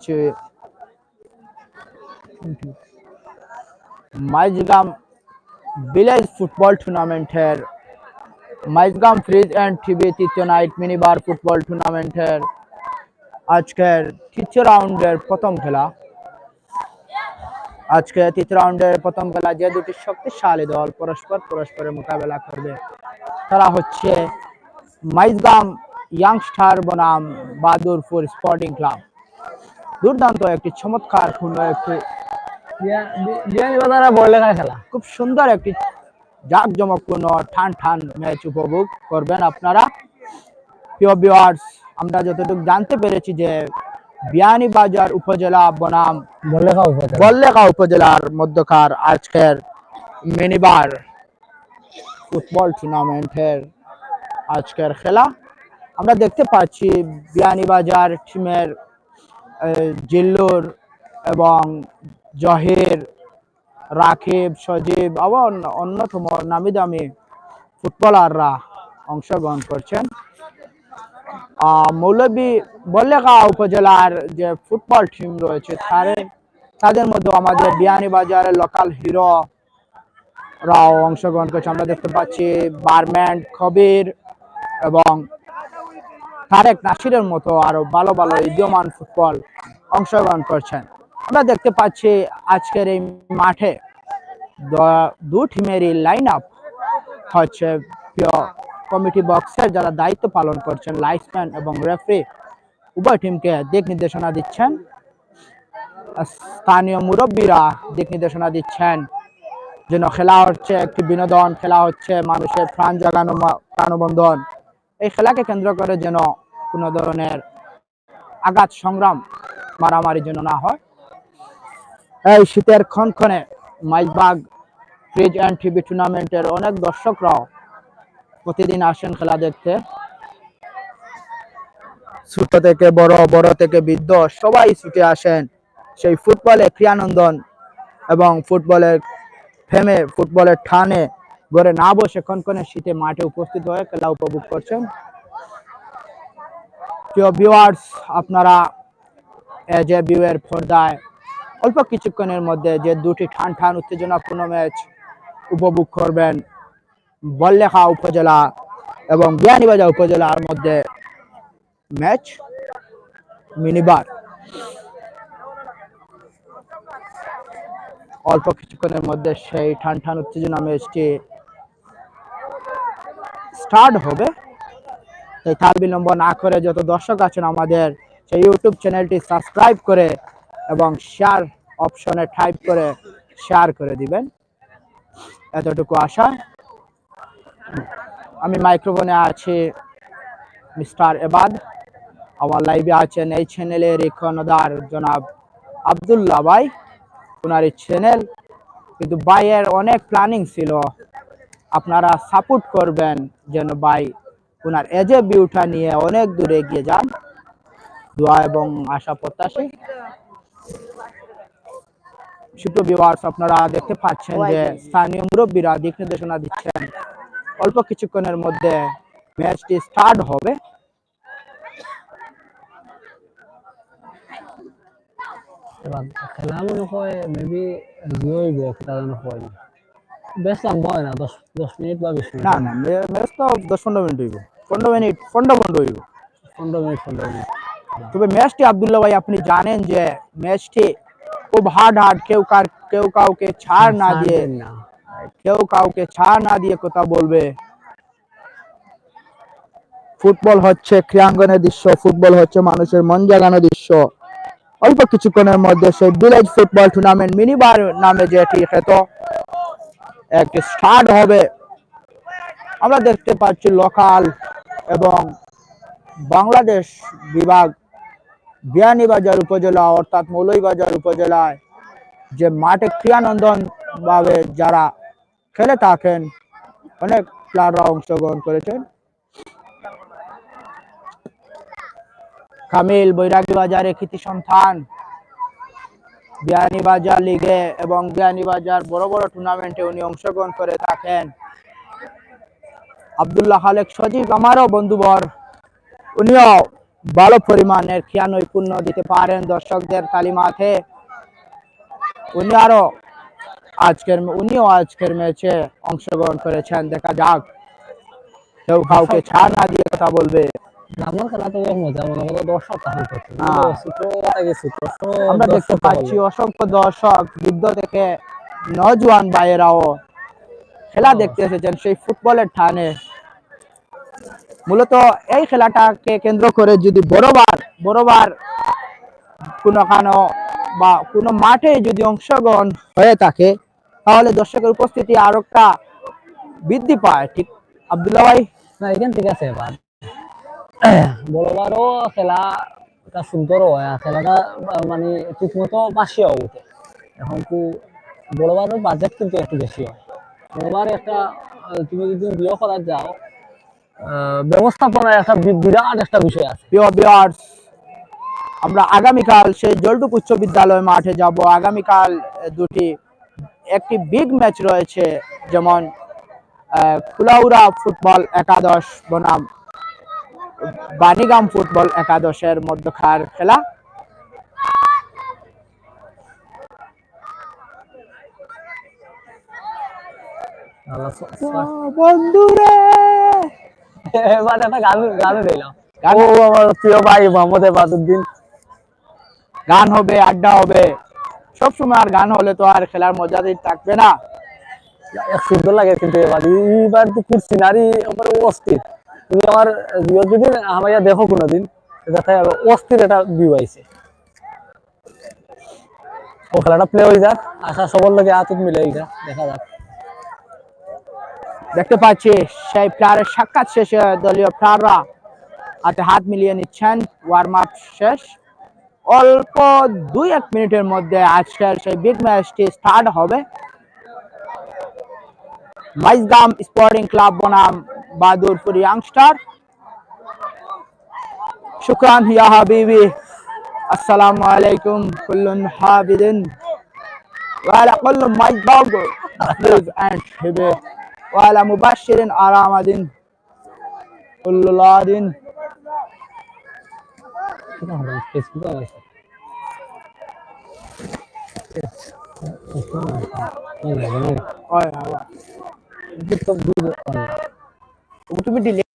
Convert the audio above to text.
পাচ্ছি মাইজগাম village football টুর্নামেন্টের, Maijgam fridge and TV তৃতীয় নাইট মিনিবার ফুটবল টুর্নামেন্টের আজকের তৃতীয় রাউন্ডের প্রথম খেলা। আজকে তৃতীয় রাউন্ডের প্রথম খেলা যে দুটি শক্তিশালী দল পরস্পর পরস্পরের মোকাবেলা করবে, তারা হচ্ছে মাইজগাম ইয়াংস্টার বনাম বাদুরপুর স্পোর্টিং ক্লাব। দুর্দান্ত একটি চমৎকার পূর্ণ একটি বড়লেখার খেলা। খুব সুন্দর একটি জাঁকজমকপূর্ণ ঠান ঠান ম্যাচ উপভোগ করবেন আপনারা। প্রিয় ভিউয়ার্স আমরা যতটুকু জানতে পেরেছি যে বিয়ানীবাজার উপজেলা বনাম বল্লেখা উপজেলার মধ্যকার আজকের মিনিবার ফুটবল টুর্নামেন্টের আজকের খেলা। আমরা দেখতে পাচ্ছি বিয়ানীবাজার টিমের জিল্লুর এবং জহের, রাকিব, সজীব আবার অন্য- অন্যতম নামি দামি ফুটবলাররা অংশগ্রহণ করছেন। মৌলভী বল্লেখা উপজেলার যে ফুটবল টিম রয়েছে, তারে, তাদের মধ্যে আমাদের বিয়ানীবাজারের লোকাল হিরো রাও অংশগ্রহণ করছে। আমরা দেখতে পাচ্ছি বারম্যান্ড কবির এবং তারেক নাসিরের মতো আরও ভালো ভালো উদীয়মান ফুটবল অংশগ্রহণ করছেন। আমরা দেখতে পাচ্ছি আজকের এই মাঠে দ- টিমেরই লাইন আপ হচ্ছে কমিটি বক্সের যারা দায়িত্ব পালন করছেন লাইফম্যান এবং রেফারি উভয় টিমকে দিক নির্দেশনা দিচ্ছেন। স্থানীয় মুরব্বীরা দিক নির্দেশনা দিচ্ছেন যেন খেলা হচ্ছে, একটি বিনোদন, খেলা হচ্ছে, মানুষের প্রাণ জাগানো, প্রাণবন্ধন। এই খেলাকে কেন্দ্র করে যেন কোনো ধরনের আঘাত, সংগ্রাম, মারামারি যেন না হয়। এই শীতের ক্ষণক্ষণে মাইজবাগ ফ্রিজ অ্যান্ড টিভি টুর্নামেন্টের অনেক দর্শকরাও প্রতিদিন আসেন খেলা দেখতে। ছোট থেকে বড় বড় থেকে বৃদ্ধ সবাই ছুটে আসেন সেই ফুটবলে ক্রিয়ানন্দন এবং ফুটবলের ফেমে, ফুটবলের ঠানে ঘরে না বসে কনকনে শীতে মাঠে উপস্থিত হয়ে খেলা উপভোগ করছেন। আপনারা যে ভিউয়ের পর্দায় অল্প কিছুক্ষণের মধ্যে যে দুটি ঠান ঠান উত্তেজনাপূর্ণ ম্যাচ উপভোগ করবেন বল্লেখা উপজেলা এবং বিয়ানীবাজার উপজেলার মধ্যে ম্যাচ মিনিবার। অল্প কিছুক্ষণের মধ্যে সেই ঠান ঠান উত্তেজনা ম্যাচটি স্টার্ট হবে। তাই তার বিলম্ব না করে যত দর্শক আছেন আমাদের সেই ইউটিউব চ্যানেলটি সাবস্ক্রাইব করে এবং শেয়ার অপশনে টাইপ করে শেয়ার করে দিবেন। এতটুকু আশা। আমি মাইক্রোফোনে আছি মিস্টার এবাদ। আমার লাইভে আছেন এই চ্যানেলের ইকনদার জনাব আব্দুল্লাহ ভাই। ওনার এই চ্যানেল কিন্তু ভাইয়ের অনেক প্ল্যানিং ছিল। আপনারা সাপোর্ট করবেন যেন ভাই ওনার এজে বিউটা নিয়ে অনেক দূরে এগিয়ে যান। দোয়া এবং আশা প্রত্যাশী। সুপ্র ভিউয়ার্স আপনারা দেখতে পাচ্ছেন যে স্থানীয় মুরব্বীরা দিক নির্দেশনা দিচ্ছেন। অল্প কিছুক্ষণের মধ্যে ম্যাচটি স্টার্ট হবে। খেলা মনে হয় মেবি খেলা মনে হয়। বেশ লম্বা হয় না দশ দশ মিনিট বা বিশ মিনিট। না না তো দশ পনেরো মিনিট হইব। পনেরো মিনিট পনেরো পনেরো হইব। পনেরো মিনিট পনেরো মিনিট। তবে ম্যাচটি আব্দুল্লাহ ভাই আপনি জানেন যে ম্যাচটি খুব হার্ড হার্ড কেউ কার কেউ কাউকে ছাড় না দিয়ে না। কেউ কাউকে ছাড় না দিয়ে কথা বলবে। ফুটবল হচ্ছে ক্রীড়াঙ্গনের দৃশ্য ফুটবল হচ্ছে মানুষের মন জাগানো দৃশ্য। অল্প কিছুক্ষণের মধ্যে সেই ভিলেজ ফুটবল টুর্নামেন্ট মিনিবার নামে যেটি খেত একটি স্টার্ট হবে। আমরা দেখতে পাচ্ছি লোকাল এবং বাংলাদেশ বিভাগ বিয়ানীবাজার উপজেলা অর্থাৎ মৌলভীবাজার উপজেলায় যে মাঠে ভাবে যারা খেলে থাকেন, অনেক প্লেয়াররা অংশগ্রহণ করেছেন। কামিল বৈরাগী বাজারে কৃতি সন্তান বিয়ানীবাজার লিগে এবং বিয়ানীবাজার বড় বড় টুর্নামেন্টে উনি অংশগ্রহণ করে থাকেন। আব্দুল্লাহ খালেক সজীব আমারও বন্ধুবর। উনিও ভালো পরিমাণের ক্রিয়া নৈপুণ্য দিতে পারেন দর্শকদের তালিমাতে। উনি আরও আজকের উনিও আজকের ম্যাচে অংশগ্রহণ করেছেন। দেখা যাক। কেউ কাউকে ছাড় না দিয়ে কথা বলবে। মজা মনে করো দর্শক তাহলে করছে হ্যাঁ। থাকে আমরা দেখতে পাচ্ছি অসংখ্য দর্শক যুদ্ধ থেকে নজওয়ান ভাইয়েরাও খেলা দেখতে এসেছেন সেই ফুটবলের টানে মূলত এই খেলাটাকে কেন্দ্র করে যদি বড়বার বড়বার কোনো কানো বা কোনো মাঠে যদি অংশগ্রহণ হয়ে থাকে তাহলে দর্শকের উপস্থিতি আরও একটা বৃদ্ধি পায় ঠিক? আব্দুল্লাহ ভাই? না এখান ঠিক আছে এবার। বড়বারও খেলাটা সুন্দর হয় খেলাটা মানে ঠিক মতো বাসিও উঠে এখন তো বড়বারও বাজেট কিন্তু একটু বেশি হয়। বড়বার একটা তুমি যদি বিয়ে করার যাও আহ, ব্যবস্থাপনার একটা বিরাট একটা বিষয় আছে। আমরা আগামীকাল সেই জলটুক উচ্চ বিদ্যালয় মাঠে যাব। আগামীকাল দুটি একটি বিগ ম্যাচ রয়েছে যেমন আহ, কুলাউড়া ফুটবল একাদশ বনাম। বানিগাম ফুটবল একাদশের মধ্যকার খেলা। বন্ধুরে! এবার একটা গান গান দিলাম ও আমার প্রিয় ভাই মোহাম্মদ এবাদুদ্দিন। গান হবে আড্ডা হবে। সবসময় আর গান হলে তো আর খেলার মজাদার থাকবে না। এক সুন্দর লাগে কিন্তু এবার এইবার তো খুব সিনারি আমার অস্থির। তুমি আমার ভিডিও যদি আমার দেখো কোনোদিন যাবে অস্থির একটা ভিউ আইছে। ও খেলাটা প্লে হয়ে যাক, আশা সবার লগে আতুত মিলে এইটা, দেখা যাক। দেখতে পাচ্ছি, সেই প্লেয়ারের সাক্ষাৎ শেষে দলীয় প্লেয়াররা হাতে হাত মিলিয়ে নিচ্ছেন ওয়ার্ম আপ শেষ। অল্প দুই এক মিনিটের মধ্যে আজকের সেই বিগ ম্যাচটি স্টার্ট হবে। মাইজগাম স্পোর্টিং ক্লাব বনাম বাদুরপুর ইয়াংস্টার শুক্রান ইয়া হাবিবি আসসালামু আলাইকুম কুল্লুন হাবিদিন وعلى كل ما يضرب live and حبه وعلى مبشر آرامد كل لاد কিটা হবে ফেসবুকে তুমি delete